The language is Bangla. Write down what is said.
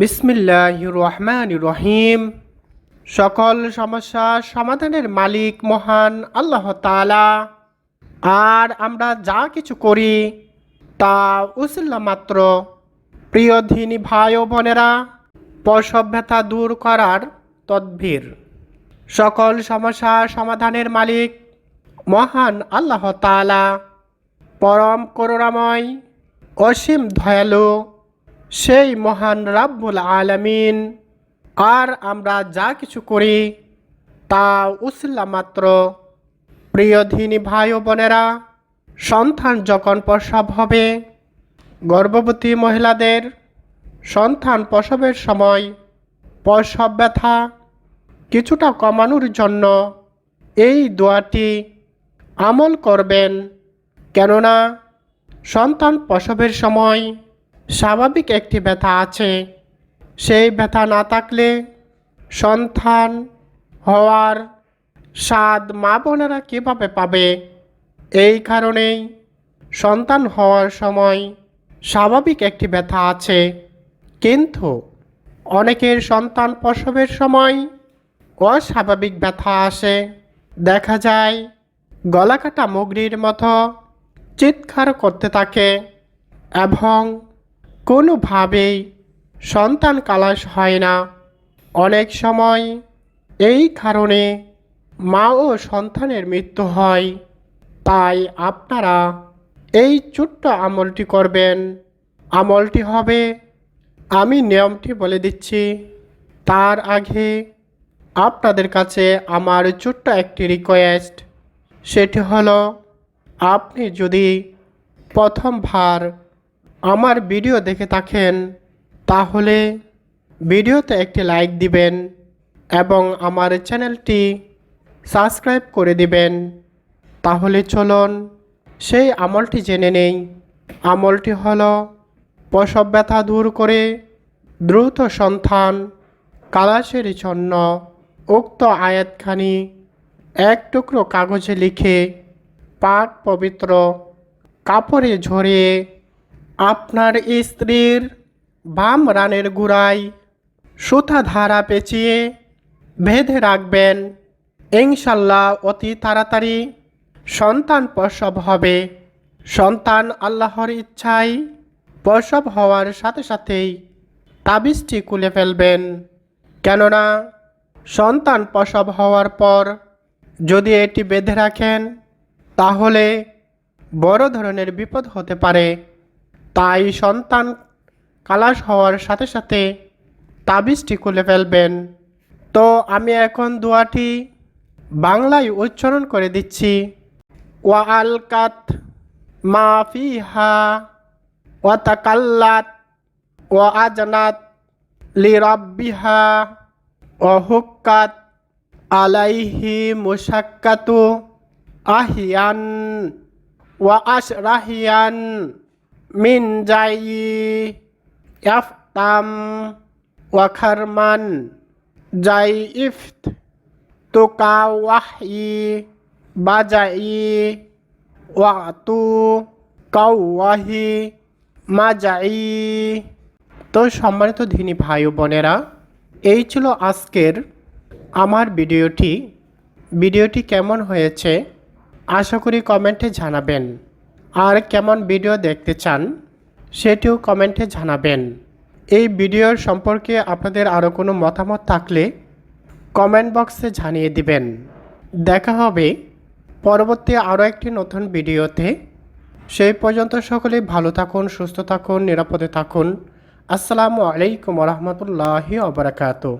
বিসমিল্লাহ রহমান রহিম সকল সমস্যা সমাধানের মালিক মহান আল্লাহ তালা আর আমরা যা কিছু করি, তা উসিল্লা মাত্র। প্রিয় ধিনী ভাই ও বোনেরা প্রসব দূর করার তদ্ভির সকল সমস্যা সমাধানের মালিক মহান আল্লাহ তালা পরম করুণাময়, অসীম দয়ালু সেই মহান রাব্বুল আলামিন। আর আমরা যা কিছু করি, তা উসিল্লা মাত্র। প্রিয়ধিনী ভাই ও বোনেরা, সন্তান যখন প্রসব হবে, গর্ভবতী মহিলাদের সন্তান প্রসবের সময় প্রসব ব্যথা কিছুটা কমানোর জন্য এই দোয়াটি আমল করবেন। কেননা সন্তান প্রসবের সময় স্বাভাবিক একটি ব্যথা আছে। সেই ব্যথা না থাকলে সন্তান হওয়ার স্বাদ মা বোনেরা কীভাবে পাবে? এই কারণেই সন্তান হওয়ার সময় স্বাভাবিক একটি ব্যথা আছে। কিন্তু অনেকের সন্তান প্রসবের সময় অস্বাভাবিক ব্যথা আসে। দেখা যায়, গলাকাটা মুগরির মতো চিৎকার করতে থাকে এবং কোনোভাবেই সন্তান কালাস হয় না। অনেক সময় এই কারণে মা ও সন্তানের মৃত্যু হয়। তাই আপনারা এই ছোট্ট আমলটি করবেন। আমলটি হবে, আমি নিয়মটি বলে দিচ্ছি। তার আগে আপনাদের কাছে আমার ছোট্ট একটি রিকোয়েস্ট সেটি হলো, আপনি যদি প্রথমবার আমার ভিডিও দেখে থাকেন, তাহলে ভিডিওতে একটি লাইক দিবেন এবং আমার চ্যানেলটি সাবস্ক্রাইব করে দিবেন। তাহলে চলুন, সেই আমলটি জেনে নেই। আমলটি হল প্রসব ব্যথা দূর করে দ্রুত সন্তান কালাসের জন্য উক্ত আয়াতখানি এক টুকরো কাগজে লিখে পাক পবিত্র কাপড়ে ঝরিয়ে আপনার স্ত্রীর বাম রানের গুড়ায় সুতা ধারা পেঁচিয়ে বেঁধে রাখবেন। ইনশাল্লাহ অতি তাড়াতাড়ি সন্তান প্রসব হবে। সন্তান আল্লাহর ইচ্ছায় প্রসব হওয়ার সাথে সাথেই তাবিজটি খুলে ফেলবেন। কেননা সন্তান প্রসব হওয়ার পর যদি এটি বেঁধে রাখেন, তাহলে বড় ধরনের বিপদ হতে পারে। তাই সন্তান কালাস হওয়ার সাথে সাথে তাবিজটি খুলে ফেলবেন। তো আমি এখন দোয়াটি বাংলায় উচ্চারণ করে দিচ্ছি। ওয়া আলকাত মা ফিহা ওয়া তাকাল্লাত ওয়া আজনাত লি আলাইহি মুশাক্কাতু আহিয়ান ওয়া আশরাহিয়ান। মিন জাই ইয়াফতাম ওয়া খারমান জাই ইফত তুকা ওয়াহি বাজাই ওয়াতু কাউয়াহি মাজাই তো সম্মানিত ধিনী ভাই বোনেরা, এই ছিল আজকের আমার ভিডিওটি। ভিডিওটি কেমন হয়েছে, আশা করি কমেন্টে জানাবেন। আর কেমন ভিডিও দেখতে চান, সেটিও কমেন্টে জানাবেন। এই ভিডিওর সম্পর্কে আপনাদের আরও কোনো মতামত থাকলে কমেন্ট বক্সে জানিয়ে দিবেন। দেখা হবে পরবর্তী আরও একটি নতুন ভিডিওতে। সেই পর্যন্ত সকলেই ভালো থাকুন, সুস্থ থাকুন, নিরাপদে থাকুন। আসসালামু আলাইকুম রহমতুল্লাহি অবরাকাতু